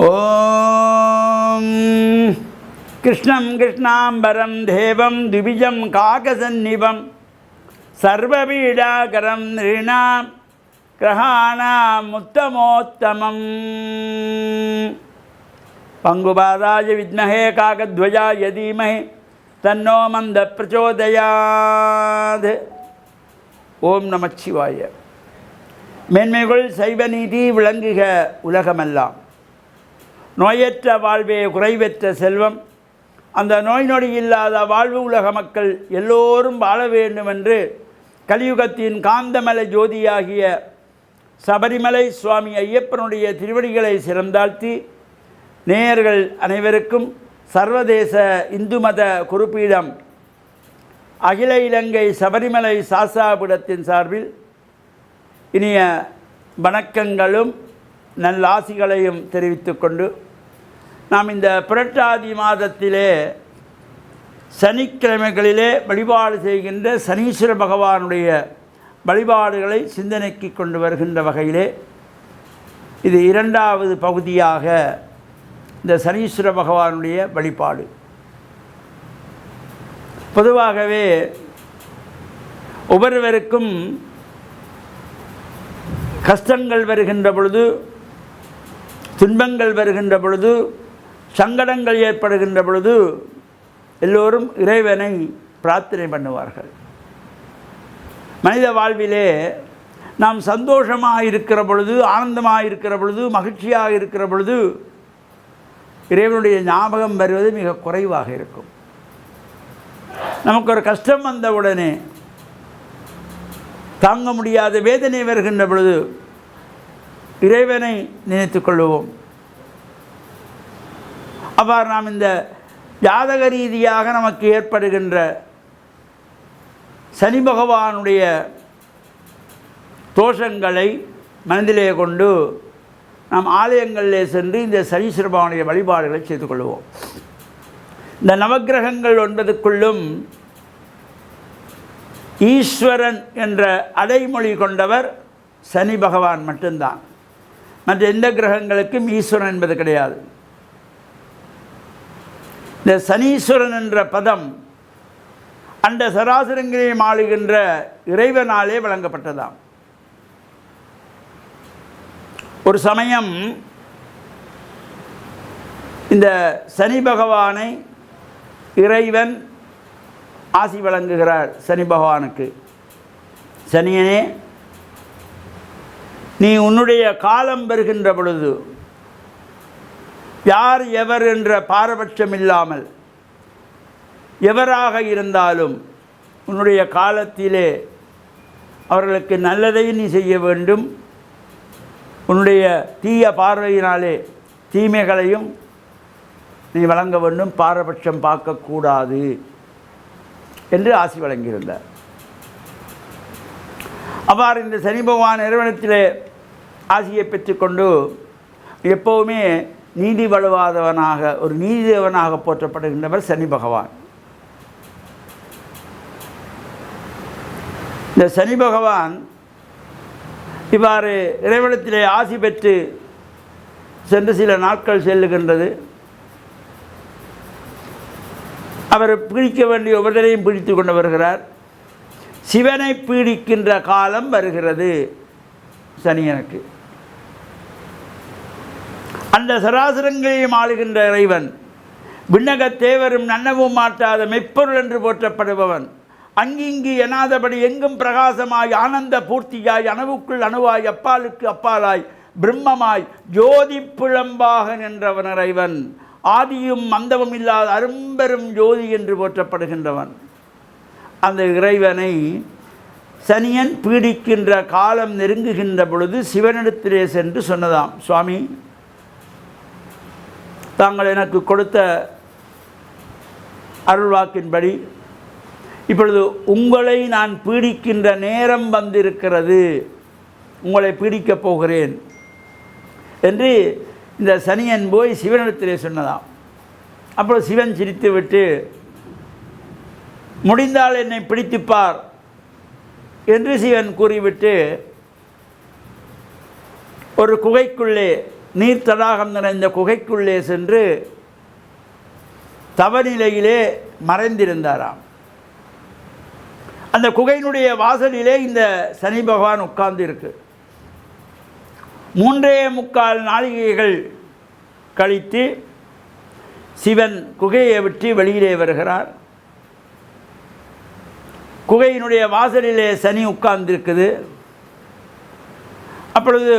ॐ कृष्णं कृष्णाम्बरं देवं द्विजं काकसन्निभं सर्वपीडाकरं नृणां ग्रहाणामुत्तमोत्तमम् पङ्गुपादाय विद्महे काकध्वजाय धीमहि तन्नो मन्दप्रचोदयात् ஓம் நமச்சிவாய மேன்மைகள் சைவ நீதி விளங்குக உலகமெல்லாம் நோயற்ற வாழ்வே குறைவற்ற செல்வம். அந்த நோய் நொடி இல்லாத வாழ்வு உலக மக்கள் எல்லோரும் வாழ வேண்டும் என்று கலியுகத்தின் காந்தமலை ஜோதியாகிய சபரிமலை சுவாமி ஐயப்பனுடைய திருவடிகளை சிறந்தாழ்த்தி நேயர்கள் அனைவருக்கும் சர்வதேச இந்து மத குறிப்பீடம் அகில இலங்கை சபரிமலை சாசாபுடத்தின் சார்பில் இனிய வணக்கங்களும் நல்லாசிகளையும் தெரிவித்துக்கொண்டு நாம் இந்த புரட்டாதி மாதத்திலே சனிக்கிழமைகளிலே வழிபாடு செய்கின்ற சனீஸ்வர பகவானுடைய வழிபாடுகளை சிந்தனைக்கு கொண்டு வருகின்ற வகையிலே இது இரண்டாவது பகுதியாக இந்த சனீஸ்வர பகவானுடைய வழிபாடு. பொதுவாகவே ஒவ்வொருவருக்கும் கஷ்டங்கள் வருகின்ற பொழுது துன்பங்கள் வருகின்ற பொழுது சங்கடங்கள் ஏற்படுகின்ற பொழுது எல்லோரும் இறைவனை பிரார்த்தனை பண்ணுவார்கள். மனித வாழ்விலே நாம் சந்தோஷமாக இருக்கிற பொழுது ஆனந்தமாக இருக்கிற பொழுது மகிழ்ச்சியாக இருக்கிற பொழுது இறைவனுடைய ஞாபகம் வருவது மிக குறைவாக இருக்கும். நமக்கு ஒரு கஷ்டம் வந்தவுடனே தாங்க முடியாத வேதனை வருகின்ற பொழுது இறைவனை நினைத்து கொள்வோம் அவ்வாறு நாம் இந்த ஜாதக ரீதியாக நமக்கு ஏற்படுகின்ற சனி பகவானுடைய தோஷங்களை மனதிலே கொண்டு நாம் ஆலயங்களிலே சென்று இந்த சனீஸ்வர பகவானுடைய வழிபாடுகளை செய்து கொள்வோம். இந்த நவக்கிரகங்கள் ஒன்பதுக்குள்ளும் ஈஸ்வரன் என்ற அடைமொழி கொண்டவர் சனி பகவான் மட்டும்தான். மற்ற எந்த கிரகங்களுக்கும் ஈஸ்வரன் என்பது கிடையாது. இந்த சனீஸ்வரன் என்ற பதம் அந்த சராசரங்களையும் ஆளுகின்ற இறைவனாலே வழங்கப்பட்டதாம். ஒரு சமயம் இந்த சனி பகவானை இறைவன் ஆசி வழங்குகிறார் சனி பகவானுக்கு. சனியனே நீ உன்னுடைய காலம் வருகின்ற பொழுது யார் எவர் என்ற பாரபட்சம் இல்லாமல் எவராக இருந்தாலும் உன்னுடைய காலத்திலே அவர்களுக்கு நல்லதை நீ செய்ய வேண்டும். உன்னுடைய தீய பார்வையினாலே தீமைகளையும் நீ வழங்க வேண்டும். பாரபட்சம் பார்க்கக்கூடாது என்று ஆசி வழங்கியிருந்தார். அவ்வாறு இந்த சனி பகவான் நிறுவனத்திலே ஆசியை பெற்றுக்கொண்டு எப்போவுமே நீதி வலுவாதவனாக ஒரு நீதிதேவனாக போற்றப்படுகின்றவர் சனி பகவான். இந்த சனி பகவான் இவ்வாறு இறைவனத்திலே ஆசி பெற்று சென்று சில நாட்கள் செல்லுகின்றது. அவர் பிடிக்க வேண்டிய ஒவ்வொருவரையும் பிடித்து கொண்டு வருகிறார். சிவனை பீடிக்கின்ற காலம் வருகிறது சனியனுக்கு அந்த சராசரங்களையும் ஆளுகின்ற இறைவன். விண்ணகத் தேவரும் நன்னவும் மாட்டாத மெய்ப்பொருள் என்று போற்றப்படுபவன். அங்கிங்கு எனாதபடி எங்கும் பிரகாசமாய் ஆனந்த பூர்த்தியாய் அணுவுக்குள் அணுவாய் அப்பாலுக்கு அப்பாலாய் பிரம்மமாய் ஜோதி புலம்பாக நின்றவன் இறைவன். ஆதியும் மந்தமும் இல்லாத அரும்பெரும் ஜோதி என்று போற்றப்படுகின்றவன். அந்த இறைவனை சனியன் பீடிக்கின்ற காலம் நெருங்குகின்ற பொழுது சிவனிடத்திலே சென்று சொன்னதாம் சுவாமி தாங்கள் எனக்கு கொடுத்த அருள்வாக்கின்படி இப்பொழுது உங்களை நான் பீடிக்கின்ற நேரம் வந்திருக்கிறது உங்களை பீடிக்கப் போகிறேன் என்று இந்த சனியன் போய் சிவனிடத்திலே சொன்னதாம். அப்புறம் சிவன் சிரித்து விட்டு முடிந்தால் என்னை பிடித்துப்பார் என்று சிவன் கூறிவிட்டு ஒரு குகைக்குள்ளே நீர் தடாகம் நிறைந்த குகைக்குள்ளே சென்று தவநிலையிலே மறைந்திருந்தாராம். அந்த குகையினுடைய வாசலிலே இந்த சனி பகவான் உட்கார்ந்து இருக்கு மூன்றே முக்கால் நாளிகைகள் கழித்து சிவன் குகையை விட்டு வெளியிலே வருகிறார். குகையினுடைய வாசலிலே சனி உட்கார்ந்திருக்குது. அப்பொழுது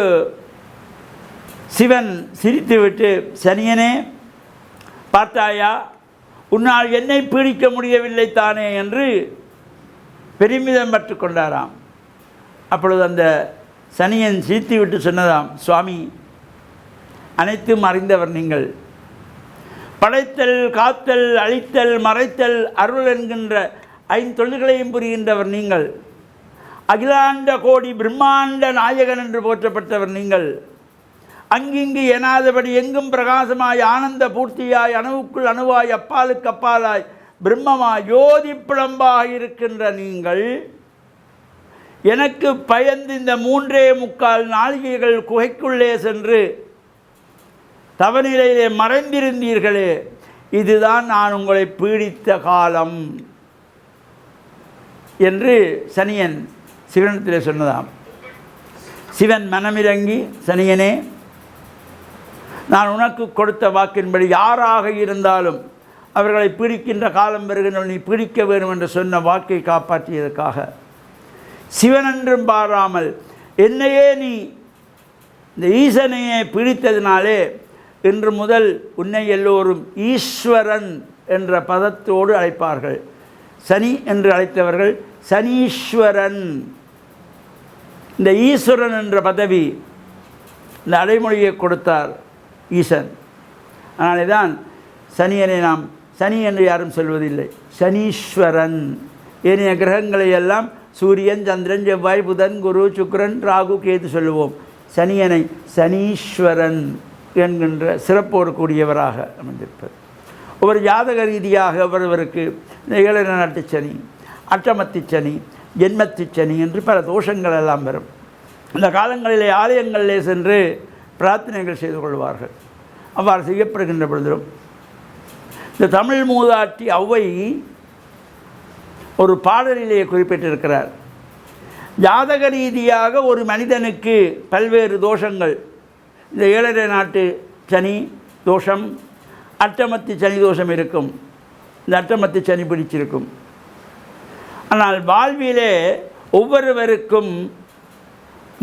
சிவன் சிரித்துவிட்டு சனியனே பார்த்தாயா உன்னால் என்னை பீடிக்க முடியவில்லை தானே? என்று பெருமிதம் பற்று கொண்டாராம். அப்பொழுது அந்த சனியன் சிரித்து விட்டு சொன்னதாம் சுவாமி அனைத்தும் அறிந்தவர் நீங்கள். படைத்தல் காத்தல் அழித்தல் மறைத்தல் அருள் என்கின்ற ஐந்தொழில்களையும் புரிகின்றவர் நீங்கள். அகிலாண்ட கோடி பிரம்மாண்ட நாயகன் என்று போற்றப்பட்டவர் நீங்கள். அங்கிங்கு எனாதபடி எங்கும் பிரகாசமாய் ஆனந்த பூர்த்தியாய் அணுவுக்குள் அணுவாய் அப்பாலுக்கு அப்பாலாய் பிரம்மமாய் யோதி பிளம்பாக இருக்கின்ற நீங்கள் எனக்கு பயந்து இந்த மூன்றே முக்கால் நாளிகைகள் குகைக்குள்ளே சென்று தவநிலையிலே மறைந்திருந்தீர்களே இதுதான் நான் உங்களை பீடித்த காலம் என்று சனியன் சிவனத்தில் சொன்னதாம். சிவன் மனமிறங்கி சனியனே நான் உனக்கு கொடுத்த வாக்கின்படி யாராக இருந்தாலும் அவர்களை பிடிக்கின்ற காலம் வருகின்ற நீ பிடிக்க வேண்டும் என்று சொன்ன வாக்கை காப்பாற்றியதற்காக. சிவனன்றும் பாராமல் என்னையே நீ இந்த ஈசனையே பிடித்ததினாலே இன்று முதல் உன்னை எல்லோரும் ஈஸ்வரன் என்ற பதத்தோடு அழைப்பார்கள். சனி என்று அழைத்தவர்கள் சனீஸ்வரன். இந்த ஈஸ்வரன் என்ற பதவி இந்த அடைமொழியை கொடுத்தார். ஈசன். அதனாலே தான் சனியனை நாம் சனி என்று யாரும் சொல்வதில்லை. சனீஸ்வரன். ஏனைய கிரகங்களை எல்லாம் சூரியன் சந்திரன் செவ்வாய் புதன் குரு சுக்கரன் ராகு கேது சொல்லுவோம். சனியனை சனீஸ்வரன் என்கின்ற சிறப்போடு கூடியவராக அமைந்திருப்பது ஒவ்வொரு ஜாதக ரீதியாக ஒருவருக்கு இந்த ஏழரை நாட்டு சனி அட்டமத்தி சனி ஜென்மத்தி சனி என்று பல தோஷங்கள் எல்லாம் வரும். இந்த காலங்களிலே ஆலயங்களிலே சென்று பிரார்த்தனைகள் செய்து கொள்வார்கள். அவ்வாறு செய்யப்படுகின்ற பொழுதிலும் இந்த தமிழ் மூதாட்டி ஔவை ஒரு பாடலிலே குறிப்பிட்டிருக்கிறார். ஜாதக ரீதியாக ஒரு மனிதனுக்கு பல்வேறு தோஷங்கள். இந்த ஏழரை நாட்டு சனி தோஷம் அட்டமத்து சனி தோஷம் இருக்கும். இந்த அட்டமத்து சனி பிடிச்சிருக்கும். ஆனால் வாழ்விலே ஒவ்வொருவருக்கும்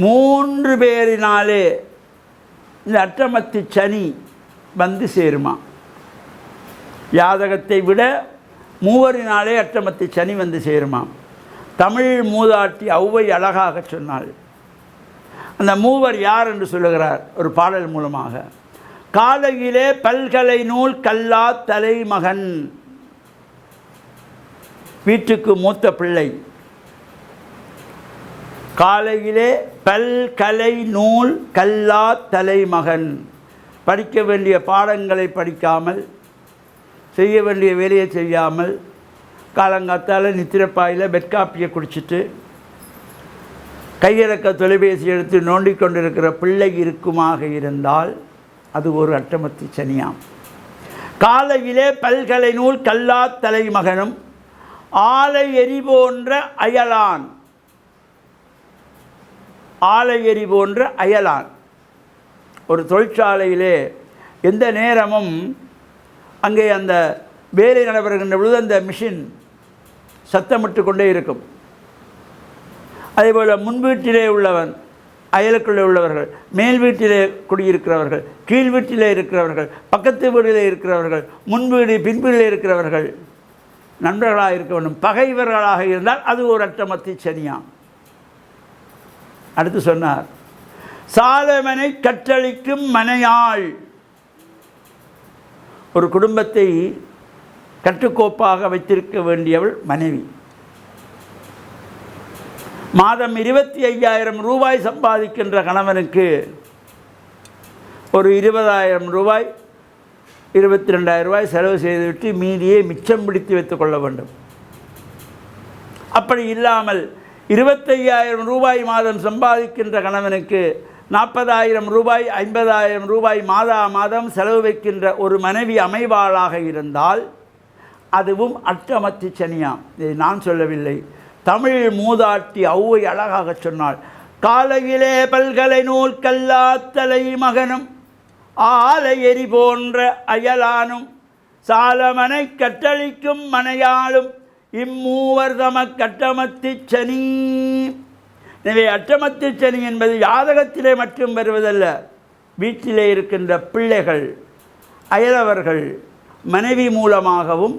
மூன்று பேரினாலே இந்த அட்டமத்து சனி வந்து சேருமா. ஜாதகத்தை விட மூவரினாலே அட்டமத்து சனி வந்து சேருமாம் தமிழ் மூதாட்டி ஔவை அழகாக சொன்னாள். அந்த மூவர் யார் என்று சொல்லுகிறார் ஒரு பாடல் மூலமாக. காலையிலே பல்கலை நூல் கல்லா தலைமகன். வீட்டுக்கு மூத்த பிள்ளை. காலையிலே பல்கலை நூல் கல்லா தலைமகன். படிக்க வேண்டிய பாடங்களை படிக்காமல் செய்ய வேண்டிய வேலையை செய்யாமல் காலங்காத்தால் நித்திரப்பாயில் பெட்காப்பியை குடிச்சிட்டு கையிறக்க தொலைபேசி எடுத்து நோண்டிக் கொண்டிருக்கிற பிள்ளை இருக்குமாக இருந்தால் அது ஒரு அட்டமத்தி சனியாம். காலையிலே பல்கலை நூல் கல்லா தலைமகனும் ஆலை எரி போன்ற அயலான். ஆலை எரி போன்ற அயலான். ஒரு தொழிற்சாலையிலே எந்த நேரமும் அங்கே அந்த வேலை நடைபெறுகின்ற பொழுது அந்த மிஷின் சத்தமிட்டு கொண்டே இருக்கும். அதேபோல் முன் வீட்டிலே உள்ளவன் அயலுக்குள்ளே உள்ளவர்கள் மேல் வீட்டிலே குடியிருக்கிறவர்கள் கீழ் வீட்டிலே இருக்கிறவர்கள் பக்கத்து வீடிலே இருக்கிறவர்கள் முன் வீடு இருக்கிறவர்கள் நண்பர்களாக இருக்க வேண்டும் பகைவர்களாக இருந்தால் அது ஒரு அட்டமத்தி சனியாம். அடுத்து சொன்னார் சாலமனை கற்றளிக்கும் மனையாள். ஒரு குடும்பத்தை கட்டுக்கோப்பாக வைத்திருக்க வேண்டியவள் மனைவி. மாதம் இருபத்தி ஐயாயிரம் ரூபாய் சம்பாதிக்கின்ற கணவனுக்கு ஒரு இருபதாயிரம் ரூபாய் இருபத்தி ரெண்டாயிரம் ரூபாய் செலவு செய்துவிட்டு மீதியை மிச்சம் பிடித்து வைத்துக் கொள்ள வேண்டும். அப்படி இல்லாமல் இருபத்தையாயிரம் ரூபாய் மாதம் சம்பாதிக்கின்ற கணவனுக்கு நாற்பதாயிரம் ரூபாய் ஐம்பதாயிரம் ரூபாய் மாதா மாதம் செலவு வைக்கின்ற ஒரு மனைவி அமைவாளாக இருந்தால் அதுவும் அட்டமத்து சனியாம். இதை நான் சொல்லவில்லை. தமிழ் மூதாட்டி ஔவை அழகாக சொன்னாள். காலையிலே பல்கலை நூல் கல்லாத்தலை மகனும் ஆலை எரி போன்ற அயலானும் சாலமனை கட்டளிக்கும் மனையாளும் இம்மூவர் தமக்கு கட்டமத்து சனி. எனவே அட்டமத்து சனி என்பது ஜாதகத்திலே மட்டும் வருவதல்ல வீட்டிலே இருக்கின்ற பிள்ளைகள் அயலவர்கள் மனைவி மூலமாகவும்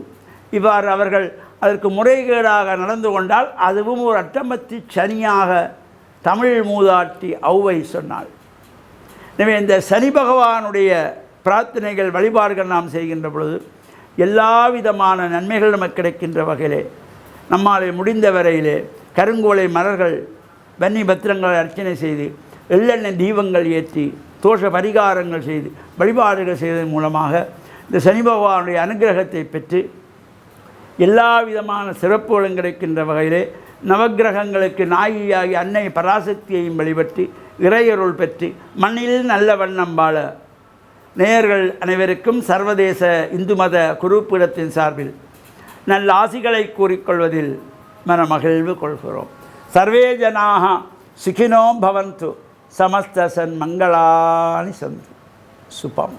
இவ்வாறு அவர்கள் அதற்கு முறைகேடாக நடந்து கொண்டால் அதுவும் ஒரு அட்டமத்தி சனியாக தமிழ் மூதாட்டி ஔவை சொன்னாள். எனவே இந்த சனி பகவானுடைய பிரார்த்தனைகள் வழிபாடுகள் நாம் செய்கின்ற பொழுது எல்லா விதமான நன்மைகள் நமக்கு கிடைக்கின்ற வகையிலே நம்மாலே முடிந்த வரையிலே கருங்கோலை மலர்கள் வன்னி பத்திரங்களை அர்ச்சனை செய்து எள்ளெண்ணெய் தீபங்கள் ஏற்றி தோஷ பரிகாரங்கள் செய்து வழிபாடுகள் செய்வதன் மூலமாக இந்த சனி பகவானுடைய அனுகிரகத்தை பெற்று எல்லா விதமான சிறப்புகளும் கிடைக்கின்ற வகையிலே நவக்கிரகங்களுக்கு நாயியாகி அன்னை பராசக்தியையும் வழிபட்டு இறையருள் பெற்று மண்ணில் நல்ல வண்ணம் வாழ நேயர்கள் அனைவருக்கும் சர்வதேச இந்து மத குரூப்பிடத்தின் சார்பில் நல்ல ஆசிகளை கூறிக்கொள்வதில் மனமகிழ்வு கொள்கிறோம். சர்வே ஜனாக சுகினோ பவந்து சமஸ்த சன் மங்களானி சந்து. சுபம்.